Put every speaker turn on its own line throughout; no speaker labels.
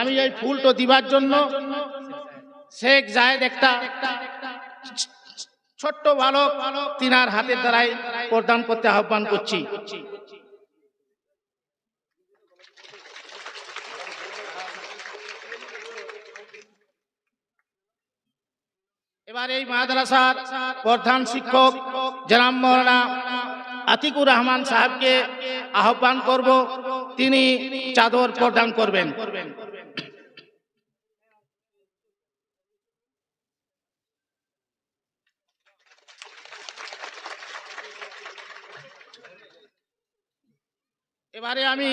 আমি এই ফুলটো দিবার জন্য শেখ জায়েদ একটা ছোট্ট বালক তিনার হাতের দ্বারাই প্রদান করতে আহ্বান করছি। এবার এই মাদ্রাসার প্রধান শিক্ষক জনাব আতিকুর রহমান সাহেবকে আহ্বান করব। তিনি চাদর প্রদান করবেন। এবারে আমি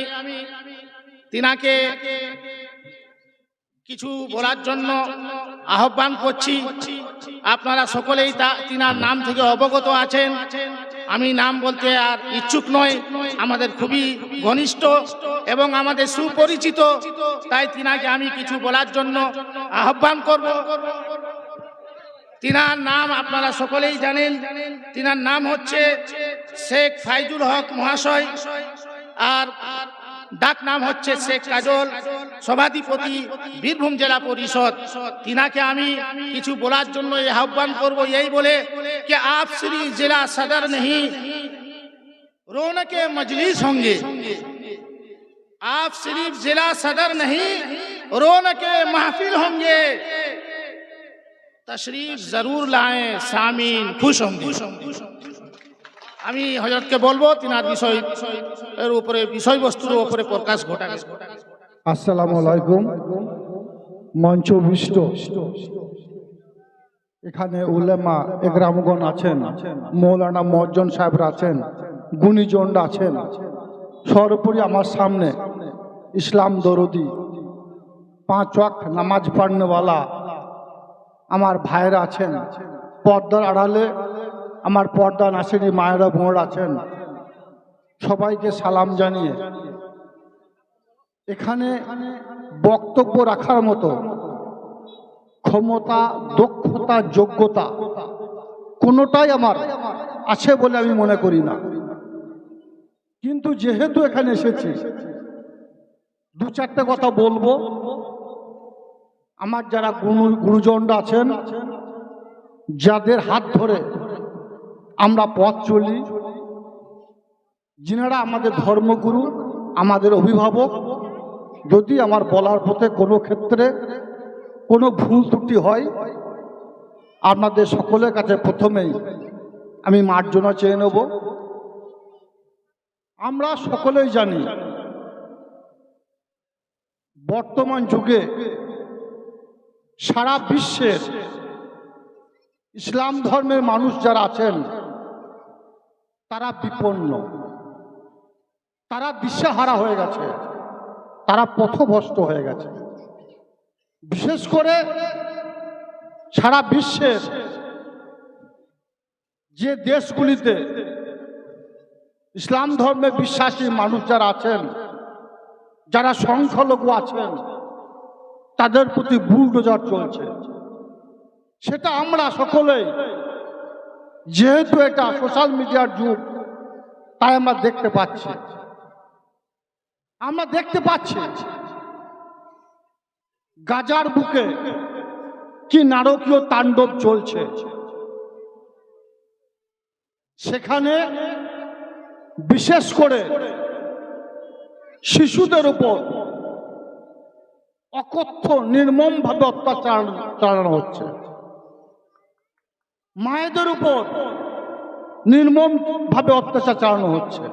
তিনাকে কিছু বলার জন্য আহ্বান করছি। আপনারা সকলেই তা তিনার নাম থেকে অবগত আছেন। আমি নাম বলতে আর ইচ্ছুক নয় আমাদের খুবই ঘনিষ্ঠ এবং আমাদের সুপরিচিত। তাই তিনাকে আমি কিছু বলার জন্য আহ্বান করব। তিনার নাম আপনারা সকলেই জানেন। তিনার নাম হচ্ছে শেখ ফাইজুল হক মহাশয়। আর ডাক নাম হচ্ছে শেখ কাজল সভাধিপতি বীরভূম জেলা পরিষদ তিনাকে আমি কিছু বলার জন্য এই আহ্বান করব এই বলে कि आप श्री जिला सदर नहीं रौनक मजलिस होंगे आप सिर्फ जिला सदर नहीं रौनक महफिल होंगे तशरीफ जरूर लाएं सामीन खुश होंगे আমি হজরতকে বলব তিনি তিনার বিষয়, এর উপরে, বিষয়বস্তুর উপরে প্রকাশ ঘটাবে।
আসসালামু আলাইকুম। মঞ্চ মঞ্চবিষ্ট এখানে উলেমা একরামগণ আছেন, মৌলানা মজ্জন সাহেব আছেন গুণীজন আছেন। সর্বোপরি আমার সামনে ইসলাম দরদি, পাঁচ ওয়াক নামাজ পড়নেওয়ালা আমার ভাইয়েরা আছেন। পর্দার আড়ালে আমার পর্দা নাসিরি মায়েরা বোঁড় আছেন। সবাইকে সালাম জানিয়ে এখানে বক্তব্য রাখার মতো ক্ষমতা, দক্ষতা, যোগ্যতা কোনোটাই আমার আছে বলে আমি মনে করি না। কিন্তু যেহেতু এখানে এসেছি, দু চারটে কথা বলব। আমার যারা গুরু গুরুজনরা আছেন, যাদের হাত ধরে আমরা পথ চলি। যিনারা আমাদের ধর্মগুরু, আমাদের অভিভাবক, যদি আমার বলার পথে কোনো ক্ষেত্রে কোনো ভুল ত্রুটি হয়, আপনাদের সকলের কাছে প্রথমেই আমি মার্জনা চেয়ে নেব। আমরা সকলেই জানি, বর্তমান যুগে সারা বিশ্বের ইসলাম ধর্মের মানুষ যারা আছেন তারা বিপন্ন। তারা দিশাহারা হয়ে গেছে। তারা পথভ্রষ্ট হয়ে গেছে। বিশেষ করে সারা বিশ্বের যে দেশগুলিতে ইসলাম ধর্মে বিশ্বাসী মানুষ যারা আছেন, যারা সংখ্যালঘু আছেন, তাদের প্রতি বুলডোজার চলছে। সেটা আমরা সকলেই যেহেতু এটা সোশ্যাল মিডিয়ার যুগ, তাই আমরা দেখতে পাচ্ছি। আমরা দেখতে পাচ্ছি গাজার বুকে কি নারকীয় তাণ্ডব চলছে। সেখানে বিশেষ করে শিশুদের উপর অকথ্য, নির্মমভাবে অত্যাচার চালানো হচ্ছে। মায়েদের উপর নির্মম ভাবে অত্যাচার চালানো হচ্ছে।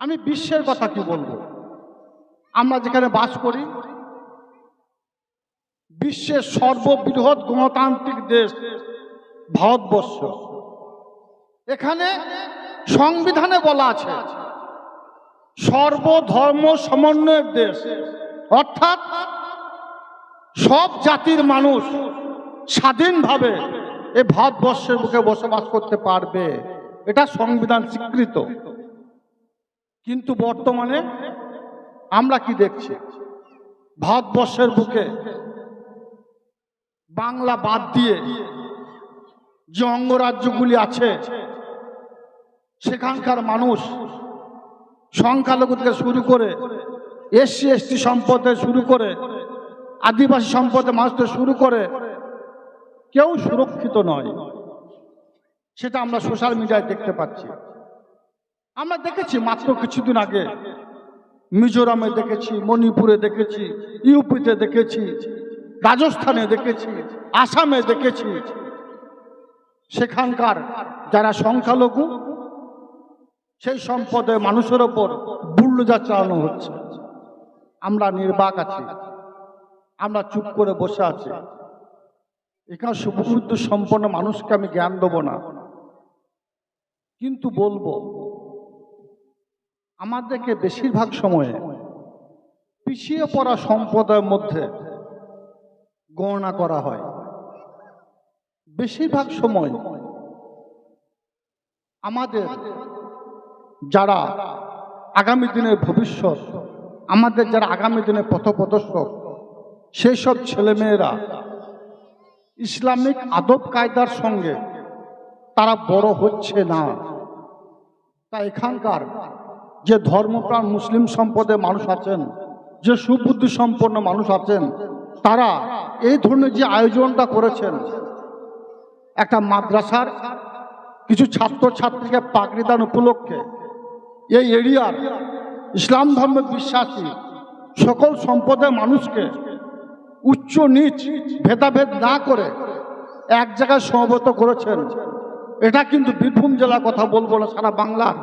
আমি বিশ্বের কথা কি বলব? আমরা যেখানে বাস করি, বিশ্বের সর্ববৃহৎ গণতান্ত্রিক দেশ ভারতবর্ষ। এখানে সংবিধানে বলা আছে, সর্বধর্ম সমন্বয়ের দেশ। অর্থাৎ সব জাতির মানুষ স্বাধীনভাবে এ ভারতবর্ষের বুকে বসবাস করতে পারবে। এটা সংবিধান স্বীকৃত। কিন্তু বর্তমানে আমরা কি দেখছি? ভারতবর্ষের বুকে বাংলা বাদ দিয়ে যে অঙ্গরাজ্যগুলি আছে, সেখানকার মানুষ সংখ্যালঘু থেকে শুরু করে এসসি, এসটি সম্পদে শুরু করে আদিবাসী সম্পদে মানুষদের শুরু করে কেউ সুরক্ষিত নয়। সেটা আমরা সোশ্যাল মিডিয়ায় দেখতে পাচ্ছি। আমরা দেখেছি মাত্র কিছুদিন আগে মিজোরামে দেখেছি, মণিপুরে দেখেছি, ইউপিতে দেখেছি, রাজস্থানে দেখেছি, আসামে দেখেছি। সেখানকার যারা সংখ্যালঘু, সেই সম্পদে মানুষের ওপর বুল্ডোজার চালানো হচ্ছে। আমরা নির্বাক আছি। আমরা চুপ করে বসে আছি। এখানে সুবুদ্ধ সম্পন্ন মানুষকে আমি জ্ঞান দেবো না। কিন্তু বলব, আমাদেরকে বেশিরভাগ সময়ে পিছিয়ে পড়া সম্প্রদায়ের মধ্যে গণনা করা হয়। বেশিরভাগ সময় আমাদের যারা আগামী দিনের ভবিষ্যৎ, আমাদের যারা আগামী দিনের পথপ্রদর্শক সেই সব ছেলেমেয়েরা ইসলামিক আদব কায়দার সঙ্গে তারা বড় হচ্ছে না। তা এখানকার যে ধর্মপ্রাণ মুসলিম সম্পদের মানুষ আছেন, যে সুবুদ্ধি সম্পন্ন মানুষ আছেন, তারা এই ধরনের যে আয়োজনটা করেছেন, একটা মাদ্রাসার কিছু ছাত্র ছাত্রীকে পাগড়ি দান উপলক্ষে, এই এরিয়ার ইসলাম ধর্মে বিশ্বাসী সকল সম্পদের মানুষকে উচ্চ নিচ ভেদাভেদ না করে এক জায়গায় সমবেত করেছেন। এটা কিন্তু বীরভূম জেলার কথা বলব না, সারা বাংলার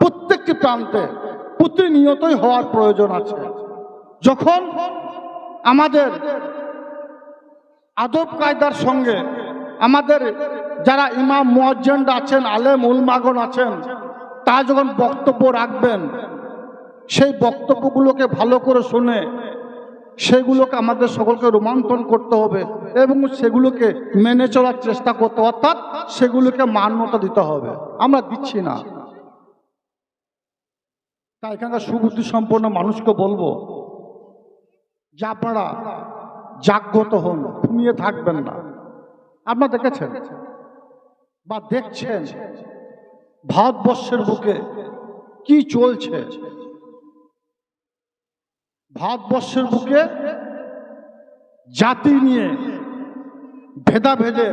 প্রত্যেকটি প্রান্তে প্রতিনিয়তই হওয়ার প্রয়োজন আছে। যখন আমাদের আদব কায়দার সঙ্গে আমাদের যারা ইমাম মুয়াজ্জেন্ড আছেন, আলেম উলমাগন আছেন তা যখন বক্তব্য রাখবেন, সেই বক্তব্যগুলোকে ভালো করে শুনে সেগুলোকে আমাদের সকলকে রোমান্তন করতে হবে এবং সেগুলোকে মেনে চলার চেষ্টা করতে অর্থাৎ সেগুলোকে মান্যতা দিতে হবে। আমরা দিচ্ছি না। তাই এখানকার সুবুদ্ধি সম্পন্ন মানুষকে বলব, যে আপনারা জাগ্রত হন, ঘুমিয়ে থাকবেন না। আপনারা দেখেছেন বা দেখছেন ভারতবর্ষের বুকে কি চলছে? ভারতবর্ষের বুকে জাতি নিয়ে ভেদাভেদে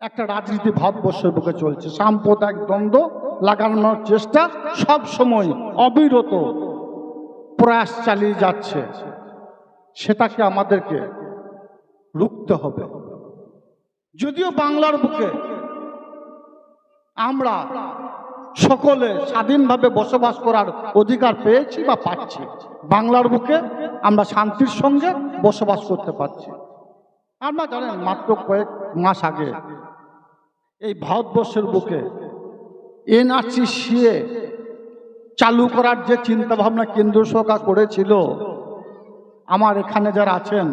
একটা রাজনীতি ভারতবর্ষের বুকে চলছে। সাম্প্রদায়িক দ্বন্দ্ব লাগানোর চেষ্টা সব সময় অবিরত প্রয়াস চালিয়ে যাচ্ছে। সেটাকে আমাদেরকে রুখতে হবে। যদিও বাংলার বুকে আমরা সকলে স্বাধীনভাবে বসবাস করার অধিকার পেয়েছি বা পাচ্ছি। বাংলার বুকে আমরা শান্তির সঙ্গে বসবাস করতে পারছি। আমরা জানেন, মাত্র কয়েক মাস আগে এই ভারতবর্ষের বুকে এনআরসি সিএ চালু করার যে চিন্তা ভাবনা কেন্দ্র সরকার করেছিল, আমার এখানে যারা আছেন,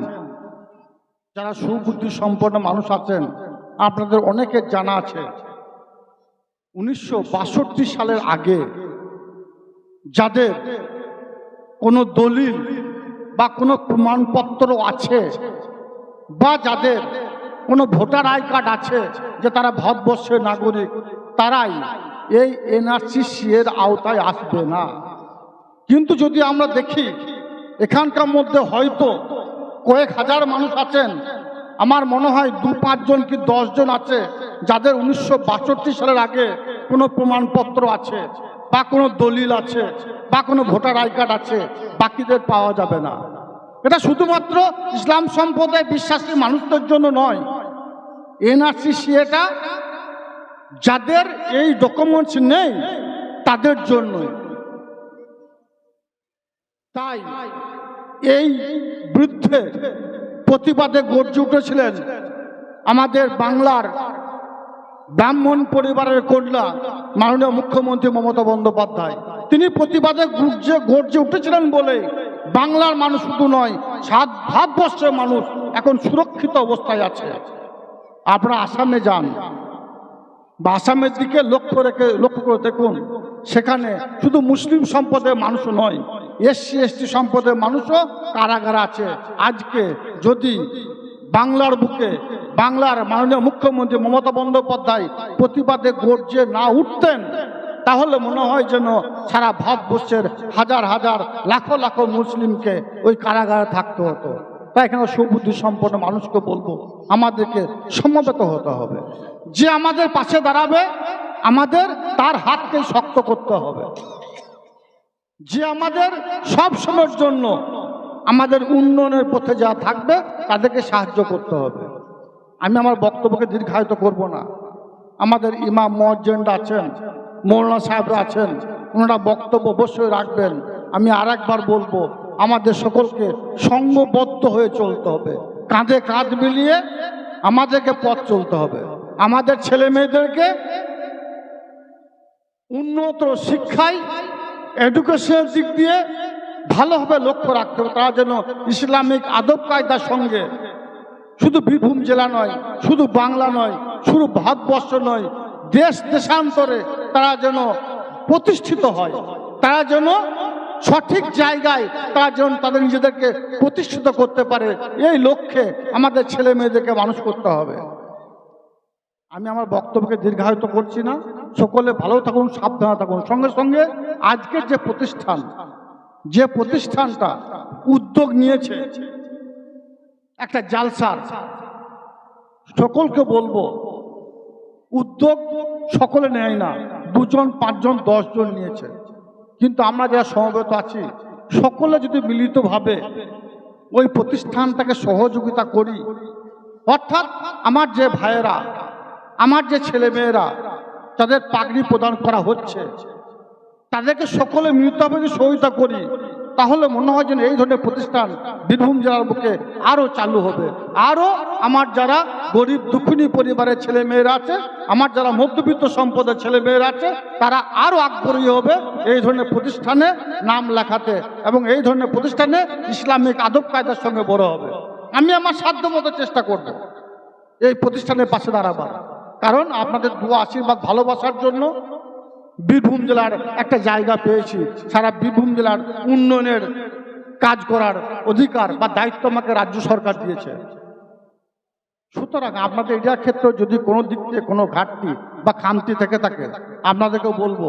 যারা সুবুদ্ধি সম্পন্ন মানুষ আছেন, আপনাদের অনেকের জানা আছে উনিশশো বাষট্টি সালের আগে যাদের কোনো দলিল বা কোনো প্রমাণপত্র আছে বা যাদের কোনো ভোটার আই কার্ড আছে যে তারা ভারতবর্ষের নাগরিক, তারাই এই এনআরসি এর আওতায় আসবে না। কিন্তু যদি আমরা দেখি, এখানকার মধ্যে হয়তো কয়েক হাজার মানুষ আছেন। আমার মনে হয় দু পাঁচজন কি দশজন আছে যাদের উনিশশো বাষট্টি সালের আগে কোনো প্রমাণপত্র আছে বা কোনো দলিল আছে বা কোনো ভোটার আই কার্ড আছে, বাকিদের পাওয়া যাবে না। এটা শুধুমাত্র ইসলাম সম্প্রদায় বিশ্বাসী মানুষদের জন্য নয় এনআরসি সিএটা যাদের এই ডকুমেন্টস নেই, তাদের জন্যই। তাই এই বৃদ্ধে প্রতিবাদে গর্জে উঠেছিলেন আমাদের বাংলার ব্রাহ্মণ পরিবারের কন্যা মাননীয় মুখ্যমন্ত্রী মমতা বন্দ্যোপাধ্যায়। তিনি প্রতিবাদে গর্জে গর্জে উঠেছিলেন বলে বাংলার মানুষ শুধু নয়, সাত ভারতবর্ষের মানুষ এখন সুরক্ষিত অবস্থায় আছে। আপনারা আসামে যান। বা আসামের দিকে লক্ষ্য রেখে, লক্ষ্য করে দেখুন, সেখানে শুধু মুসলিম সম্পদের মানুষ নয় এসসি এসটি সম্পদের মানুষও কারাগারে আছে। আজকে যদি বাংলার বুকে বাংলার মাননীয় মুখ্যমন্ত্রী মমতা বন্দ্যোপাধ্যায় প্রতিবাদে গর্জে না উঠতেন, তাহলে মনে হয় যেন সারা ভারতবর্ষের হাজার হাজার লাখো লাখো মুসলিমকে ওই কারাগারে থাকতে হতো। তাই এখানে সুবুদ্ধি সম্পন্ন মানুষকে বলব, আমাদেরকে সমবেত হতে হবে। যে আমাদের পাশে দাঁড়াবে, আমাদের তার হাতকে শক্ত করতে হবে। যে আমাদের সব সময়ের জন্য আমাদের উন্নয়নের পথে যা থাকবে, তাদেরকে সাহায্য করতে হবে। আমি আমার বক্তব্যকে দীর্ঘায়িত করব না। আমাদের ইমাম মজ্জেন্ড আছেন, মৌলানা সাহেবরা আছেন, ওনারা বক্তব্য অবশ্যই রাখবেন। আমি আর একবার বলব, আমাদের সকলকে সঙ্গবদ্ধ হয়ে চলতে হবে। কাঁধে কাঁধ মিলিয়ে আমাদেরকে পথ চলতে হবে। আমাদের ছেলে মেয়েদেরকে উন্নত শিক্ষায় এডুকেশনের দিক দিয়ে ভালোভাবে লক্ষ্য রাখতে হবে। তারা যেন ইসলামিক আদব কায়দার সঙ্গে শুধু বীরভূম জেলা নয়, শুধু বাংলা নয়, শুধু ভারতবর্ষ নয়, দেশ দেশান্তরে তারা যেন প্রতিষ্ঠিত হয়। তারা যেন সঠিক জায়গায় তারা যেন তাদের নিজেদেরকে প্রতিষ্ঠিত করতে পারে, এই লক্ষ্যে আমাদের ছেলে মেয়েদেরকে মানুষ করতে হবে। আমি আমার বক্তব্যকে দীর্ঘায়িত করছি না। সকলে ভালো থাকুন, সাবধানে থাকুন। সঙ্গে সঙ্গে আজকের যে প্রতিষ্ঠান, যে প্রতিষ্ঠানটা উদ্যোগ নিয়েছে একটা জালসার সকলকে বলব, উদ্যোগ সকলে নেয় না। দুজন, পাঁচজন, দশজন নিয়েছে। কিন্তু আমরা যারা সমবেত আছি, সকলে যদি মিলিতভাবে ওই প্রতিষ্ঠানটাকে সহযোগিতা করি, অর্থাৎ আমার যে ভাইয়েরা, আমার যে ছেলেমেয়েরা তাদের পাগড়ি প্রদান করা হচ্ছে, তাদেরকে সকলে মিলিতভাবে সহযোগিতা করি তাহলে মনে হয় যেন এই ধরনের প্রতিষ্ঠান বীরভূম জেলার বুকে আরও চালু হবে। আরও আমার যারা গরিব দুঃখিনী পরিবারের ছেলে মেয়েরা আছে, আমার যারা মধ্যবিত্ত সম্পদের ছেলে মেয়েরা আছে, তারা আরও আগ্রহী হবে এই ধরনের প্রতিষ্ঠানে নাম লেখাতে এবং এই ধরনের প্রতিষ্ঠানে ইসলামিক আদব কায়দার সঙ্গে বড় হবে। আমি আমার সাধ্য মতো চেষ্টা করব এই প্রতিষ্ঠানের পাশে দাঁড়াবার। কারণ আপনাদের দু আশীর্বাদ, ভালোবাসার জন্য বীরভূম জেলার একটা জায়গা পেয়েছি। সারা বীরভূম জেলার উন্নয়নের কাজ করার অধিকার বা দায়িত্ব আমাকে রাজ্য সরকার দিয়েছে। সুতরাং আপনাদের এরিয়ার ক্ষেত্রে যদি কোনো দিক থেকে কোনো ঘাটতি বা খামতি থেকে থাকে, আপনাদেরকেও বলব,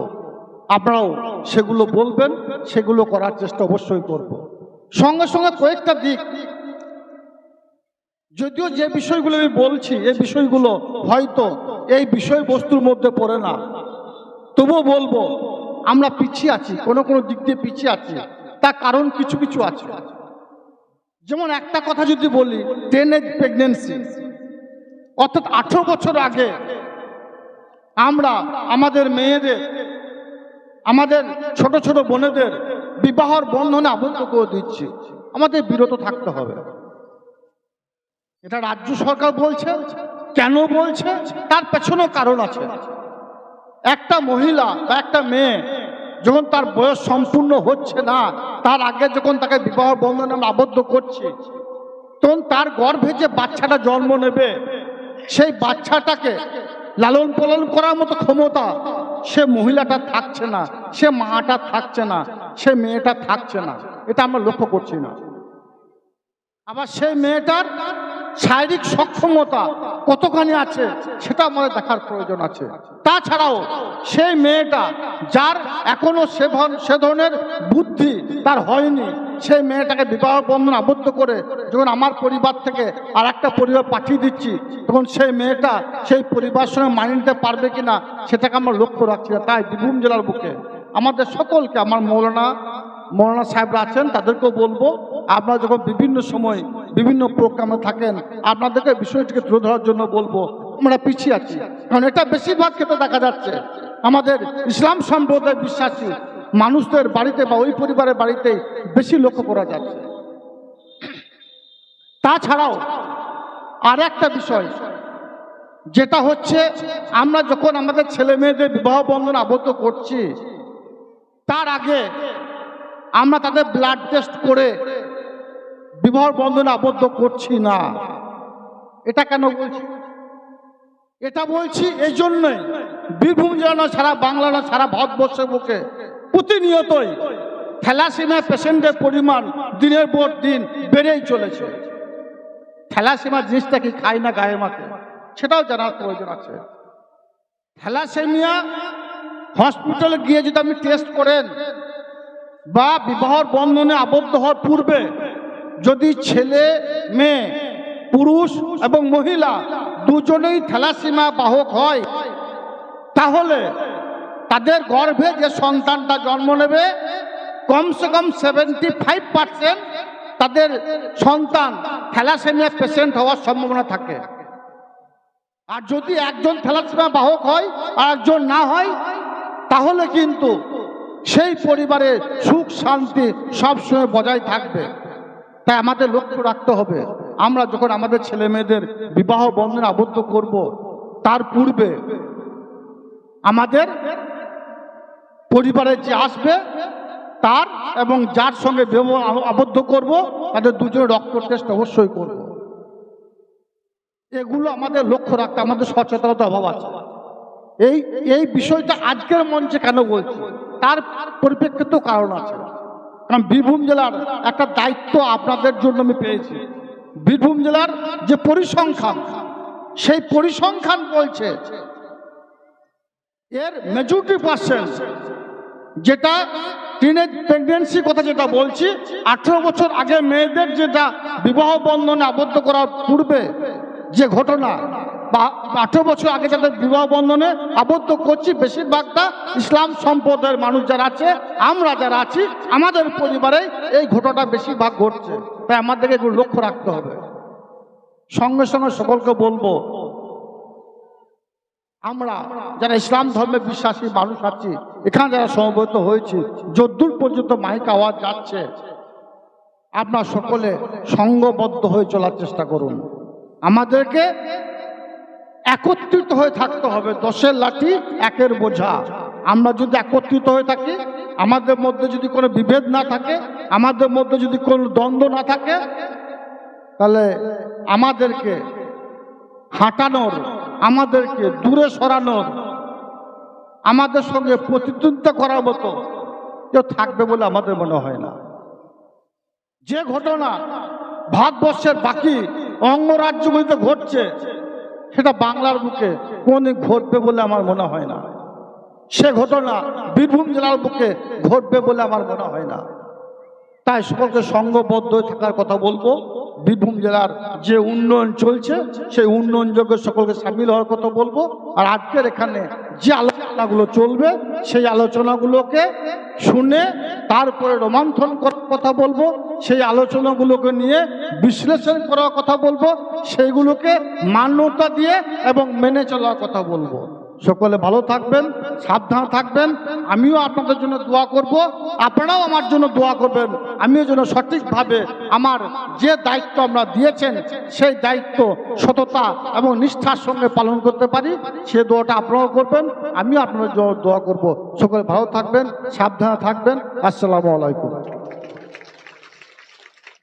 আপনারাও সেগুলো বলবেন, সেগুলো করার চেষ্টা অবশ্যই করব। সঙ্গে সঙ্গে কয়েকটা দিক, যদিও যে বিষয়গুলো আমি বলছি, এই বিষয়গুলো হয়তো এই বিষয়বস্তুর মধ্যে পড়ে না। তবুও বলব, আমরা পিছিয়ে আছি, কোনো কোনো দিক দিয়ে পিছিয়ে আছি। তার কারণ কিছু কিছু আছে। যেমন একটা কথা যদি বলি টেন এজ প্রেগনেন্সি অর্থাৎ আঠেরো বছর আগে আমরা, আমাদের মেয়েদের, আমাদের ছোট ছোট বোনেদের বিবাহর বন্ধনে আবদ্ধ করে দিচ্ছি। আমাদের বিরত থাকতে হবে। এটা রাজ্য সরকার বলছে, কেন বলছে, তার পেছনেও কারণ আছে। একটা মহিলা বা একটা মেয়ে যখন তার বয়স সম্পূর্ণ হচ্ছে না, তার আগে যখন তাকে বিবাহ বন্ধনে আবদ্ধ করছি, তখন তার গর্ভে যে বাচ্চাটা জন্ম নেবে, সেই বাচ্চাটাকে লালন পালন করার মতো ক্ষমতা সে মহিলাটা থাকছে না, সে মাটা থাকছে না, সে মেয়েটা থাকছে না। এটা আমরা লক্ষ্য করছি না। আবার সেই মেয়েটার শারীরিক সক্ষমতা কতখানি আছে সেটা আমাদের দেখার প্রয়োজন আছে। তাছাড়াও সেই মেয়েটা যার এখনও সে সে ধরনের বুদ্ধি তার হয়নি, সেই মেয়েটাকে বিবাহ বন্ধন আবদ্ধ করে যখন আমার পরিবার থেকে আর একটা পরিবার পাঠিয়ে দিচ্ছি, তখন সেই মেয়েটা সেই পরিবার সঙ্গে মানিয়ে নিতে পারবে কিনা সেটাকে আমরা লক্ষ্য রাখছি না। তাই বীরভূম জেলার বুকে আমাদের সকলকে, আমার মৌলানা মৌলানা সাহেবরা আছেন, তাদেরকেও বলব, আপনারা যখন বিভিন্ন সময় বিভিন্ন প্রোগ্রামে থাকেন, আপনাদেরকে বিষয়টিকে তুলে ধরার জন্য বলব, আমরা পিছিয়ে আছি। কারণ এটা বেশিরভাগ ক্ষেত্রে দেখা যাচ্ছে, আমাদের ইসলাম সম্প্রদায় বিশ্বাসী মানুষদের বাড়িতে বা ওই পরিবারের বাড়িতে বেশি লক্ষ্য করা যাচ্ছে। তাছাড়াও আর একটা বিষয়, যেটা হচ্ছে, আমরা যখন আমাদের ছেলে মেয়েদের বিবাহ বন্ধন আবদ্ধ করছি, তার আগে আমরা তাদের ব্লাড টেস্ট করে বিবাহ বন্ধনে আবদ্ধ করছি না। এটা কেন বলছি? এটা বলছি এই জন্যই বীরভূম জেলা নয় সারা বাংলা নয় সারা ভারতবর্ষের বুকে প্রতিনিয়তই থ্যালাসিমিয়া পেশেন্টের পরিমাণ দিনের পর দিন বেড়েই চলেছে। থ্যালাসিমা জিনিসটা কি খায় না গায়ে মাকে সেটাও জানার প্রয়োজন আছে। থ্যালাসেমিয়া হসপিটালে গিয়ে যদি আপনি টেস্ট করেন বা বিবাহর বন্ধনে আবদ্ধ হওয়ার পূর্বে যদি ছেলে, মেয়ে, পুরুষ এবং মহিলা দুজনেই থ্যালাসিমা বাহক হয়, তাহলে তাদের গর্ভে যে সন্তানটা জন্ম নেবে, কমসে কম সেভেন্টি ফাইভ পার্সেন্ট তাদের সন্তান থ্যালাসেমিয়া পেশেন্ট হওয়ার সম্ভাবনা থাকে। আর যদি একজন থ্যালাসেমিয়া বাহক হয় আর একজন না হয়, তাহলে কিন্তু সেই পরিবারে সুখ শান্তি সবসময় বজায় থাকবে। তাই আমাদের লক্ষ্য রাখতে হবে। আমরা যখন আমাদের ছেলে মেয়েদের বিবাহ বন্ধনে আবদ্ধ করব, তার পূর্বে আমাদের পরিবারে যে আসবে, তার এবং যার সঙ্গে আবদ্ধ করব, তাদের দুজনে রক্ত টেস্ট অবশ্যই করব। এগুলো আমাদের লক্ষ্য রাখতে, আমাদের সচেতনতা অভাব আছে। এই এই বিষয়টা আজকের মঞ্চে কেন বলছি? তার পরিপ্রেক্ষিত কারণ আছে। কারণ বীরভূম জেলার একটা দায়িত্ব আপনাদের জন্য আমি পেয়েছি। বীরভূম জেলার যে পরিসংখ্যান, সেই পরিসংখ্যান বলছে এর মেজরিটি পার্সেন্ট যেটা টিনেজ প্রেগনেন্সি কথা যেটা বলছি, আঠেরো বছর আগে মেয়েদের যেটা বিবাহ বন্ধনে আবদ্ধ করার পূর্বে যে ঘটনা আঠেরো বছর আগে যাদের বিবাহ বন্ধনে আবদ্ধ করছি, বেশিরভাগটা ইসলাম সম্প্রদায়ের মানুষ যারা আছে, আমরা যারা আছি, আমাদের পরিবারে এই ঘটনাটা বেশিরভাগ ঘটছে। তাই আমাদেরকে এগুলো লক্ষ্য রাখতে হবে। সঙ্গে সঙ্গে সকলকে বলব, আমরা যারা ইসলাম ধর্মে বিশ্বাসী মানুষ আছি, এখানে যারা সমবেত হয়েছি, যদ্দূর পর্যন্ত মাইক আওয়াজ যাচ্ছে, আপনার সকলে সঙ্গবদ্ধ হয়ে চলার চেষ্টা করুন। আমাদেরকে একত্রিত হয়ে থাকতে হবে। দশের লাঠি, একের বোঝা। আমরা যদি একত্রিত হয়ে থাকি, আমাদের মধ্যে যদি কোনো বিভেদ না থাকে, আমাদের মধ্যে যদি কোনো দ্বন্দ্ব না থাকে, তাহলে আমাদেরকে হাঁটানোর, আমাদেরকে দূরে সরানোর, আমাদের সঙ্গে প্রতিদ্বন্দ্বিতা করার মতো কেউ থাকবে বলে আমাদের মনে হয় না। যে ঘটনা ভারতবর্ষের বাকি অঙ্গরাজ্যগুলিতে ঘটছে সেটা বাংলার বুকে কোনদিন ঘটবে বলে আমার মনে হয় না। সে ঘটনা বীরভূম জেলার বুকে ঘটবে বলে আমার মনে হয় না। তাই সকলকে সঙ্গবদ্ধ থাকার কথা বলব। বীরভূম জেলার যে উন্নয়ন চলছে, সেই উন্নয়ন যোগ্য সকলকে সামিল হওয়ার কথা বলব। আর আজকের এখানে যে আলোচনাগুলো চলবে, সেই আলোচনাগুলোকে শুনে তারপরে রোমান্থন করার কথা বলব, সেই আলোচনাগুলোকে নিয়ে বিশ্লেষণ করার কথা বলব, সেইগুলোকে মান্যতা দিয়ে এবং মেনে চলার কথা বলব। সকলে ভালো থাকবেন, সাবধান থাকবেন। আমিও আপনাদের জন্য দোয়া করব, আপনারাও আমার জন্য দোয়া করবেন। আমিও যেন সঠিকভাবে আমার যে দায়িত্ব আমরা দিয়েছেন, সেই দায়িত্ব, সততা এবং নিষ্ঠার সঙ্গে পালন করতে পারি, সে দোয়াটা আপনারাও করবেন, আমিও আপনাদের জন্য দোয়া করব। সকলে ভালো থাকবেন, সাবধানে থাকবেন। আসসালামু আলাইকুম।